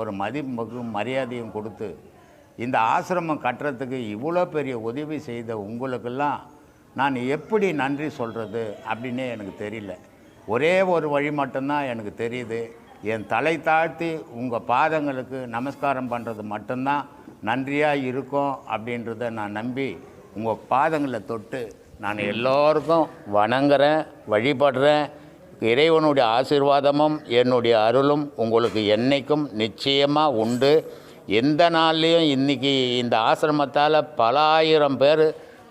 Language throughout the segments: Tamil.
ஒரு மதிப்பும் மரியாதையும் கொடுத்து இந்த ஆசிரமம் கட்டுறதுக்கு இவ்வளோ பெரிய உதவி செய்த உங்களுக்கெல்லாம் நான் எப்படி நன்றி சொல்கிறது அப்படின்னே எனக்கு தெரியல. ஒரே ஒரு வழி மட்டும்தான் எனக்கு தெரியுது. என் தலை தாழ்த்தி உங்கள் பாதங்களுக்கு நமஸ்காரம் பண்ணுறது மட்டும்தான் நன்றியாக இருக்கும் அப்படின்றத நான் நம்பி உங்கள் பாதங்களை தொட்டு நான் எல்லோருக்கும் வணங்குறேன் வழிபடுறேன். இறைவனுடைய ஆசீர்வாதமும் என்னுடைய அருளும் உங்களுக்கு என்றைக்கும் நிச்சயமாக உண்டு. எந்த நாள்லேயும் இன்றைக்கி இந்த ஆசிரமத்தால் பல ஆயிரம் பேர்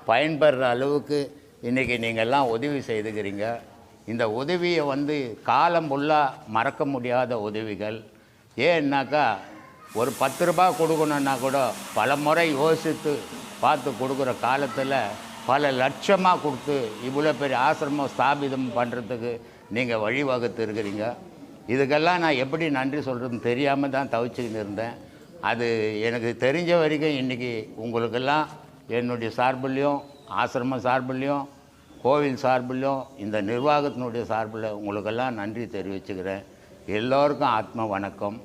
பயன்பெறுற அளவுக்கு இன்றைக்கி நீங்கள்லாம் உதவி செய்துக்கிறீங்க. இந்த உதவியை வந்து காலம் ஃபுல்லாக மறக்க முடியாத உதவிகள். ஏன்னாக்கா ஒரு பத்து ரூபாய் கொடுக்கணுன்னா கூட பல முறை யோசித்து பார்த்து கொடுக்குற காலத்தில் பல லட்சமாக கொடுத்து இவ்வளோ பெரிய ஆசிரமம் ஸ்தாபிதம் பண்ணுறதுக்கு நீங்கள் வழிவகுத்து இருக்கிறீங்க. இதுக்கெல்லாம் நான் எப்படி நன்றி சொல்கிறதுன்னு தெரியாமல் தான் தவிச்சுக்கிட்டு இருந்தேன். அது எனக்கு தெரிஞ்ச வரைக்கும் இன்றைக்கி உங்களுக்கெல்லாம் என்னுடைய சார்புலேயும் ஆசிரம சார்புலேயும் கோவில் சார்பிலையும் இந்த நிர்வாகத்தினுடைய சார்பில் உங்களுக்கெல்லாம் நன்றி தெரிவிச்சுக்கிறேன். எல்லோருக்கும் ஆத்ம வணக்கம்.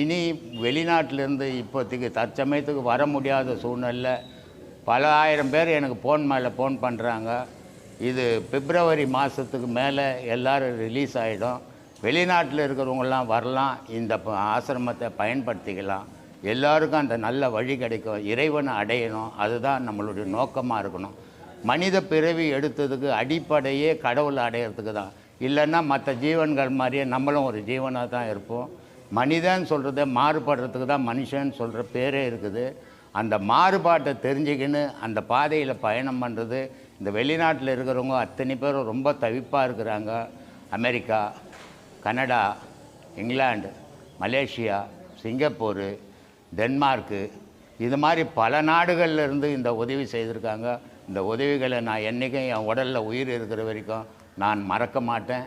இனி வெளிநாட்டிலேருந்து இப்போதைக்கு தற்சமயத்துக்கு வர முடியாத சூழ்நிலை பல ஆயிரம் பேர் எனக்கு ஃபோன் மேலே ஃபோன் பண்ணுறாங்க இது பிப்ரவரி மாதத்துக்கு மேலே எல்லோரும் ரிலீஸ் ஆகிடும் வெளிநாட்டில் இருக்கிறவங்கெல்லாம் வரலாம் இந்த ப- ஆசிரமத்தை பயன்படுத்திக்கலாம். எல்லாருக்கும் அந்த நல்ல வழி கிடைக்கும். இறைவனை அடையணும். அதுதான் நம்மளுடைய நோக்கமாக இருக்கணும். மனித பிறவி எடுத்ததுக்கு அடிப்படையே கடவுளை அடையிறதுக்கு தான். இல்லைன்னா மற்ற ஜீவன்கள் மாதிரியே நம்மளும் ஒரு ஜீவனாக தான் இருப்போம். மனிதன் சொல்கிறத மாறுபடுறதுக்கு தான் மனுஷன் சொல்கிற பேரே இருக்குது. அந்த மாறுபாட்டை தெரிஞ்சுக்கின்னு அந்த பாதையில் பயணம் பண்ணுறது இந்த வெளிநாட்டில் இருக்கிறவங்க அத்தனை பேரும் ரொம்ப தவிப்பாக இருக்கிறாங்க. America Canada England Malaysia Singapore Denmark. இது மாதிரி பல நாடுகளில் இருந்து இந்த உதவி செய்திருக்காங்க. இந்த உதவிகளை நான் என்றைக்கும் என் உடலில் உயிர் இருக்கிற வரைக்கும் நான் மறக்க மாட்டேன்.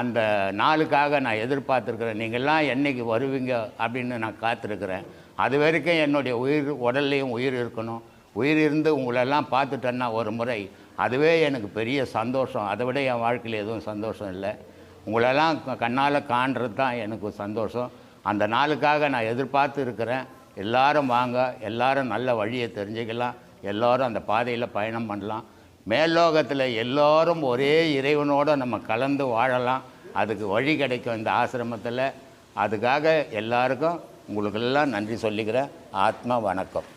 அந்த நாளுக்காக நான் எதிர்பார்த்துருக்குறேன். நீங்கள்லாம் என்னைக்கு வருவீங்க அப்படின்னு நான் காத்திருக்கிறேன். அது வரைக்கும் என்னுடைய உயிர் உடல்லையும் உயிர் இருக்கணும். உயிர் இருந்து உங்களெல்லாம் பார்த்துட்டேன்னா ஒரு முறை அதுவே எனக்கு பெரிய சந்தோஷம். அதை விட என் வாழ்க்கையில் எதுவும் சந்தோஷம் இல்லை. உங்களெல்லாம் கண்ணால் காண்றது தான் எனக்கு சந்தோஷம். அந்த நாளுக்காக நான் எதிர்பார்த்து இருக்கிறேன். எல்லாரும் வாங்க எல்லாரும் நல்ல வழியை தெரிஞ்சுக்கலாம். எல்லோரும் அந்த பாதையில் பயணம் பண்ணலாம். மேல்லோகத்தில் எல்லோரும் ஒரே இறைவனோடு நம்ம கலந்து வாழலாம். அதுக்கு வழி கிடைக்கும் இந்த ஆசிரமத்தில். அதுக்காக எல்லாருக்கும் உங்களுக்கெல்லாம் நன்றி சொல்லிக்கிறேன். ஆத்மா வணக்கம்.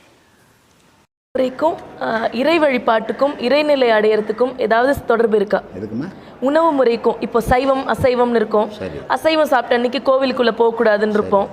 முறைக்கும் ஆஹ், இறை வழிபாட்டுக்கும் இறைநிலை அடையறதுக்கும் ஏதாவது தொடர்பு இருக்கா? உணவு முறைக்கும். இப்போ சைவம் அசைவம்னு இருக்கும். அசைவம் சாப்பிட்ட அன்னைக்கு கோவிலுக்குள்ள போக கூடாதுன்னு இருப்போம்.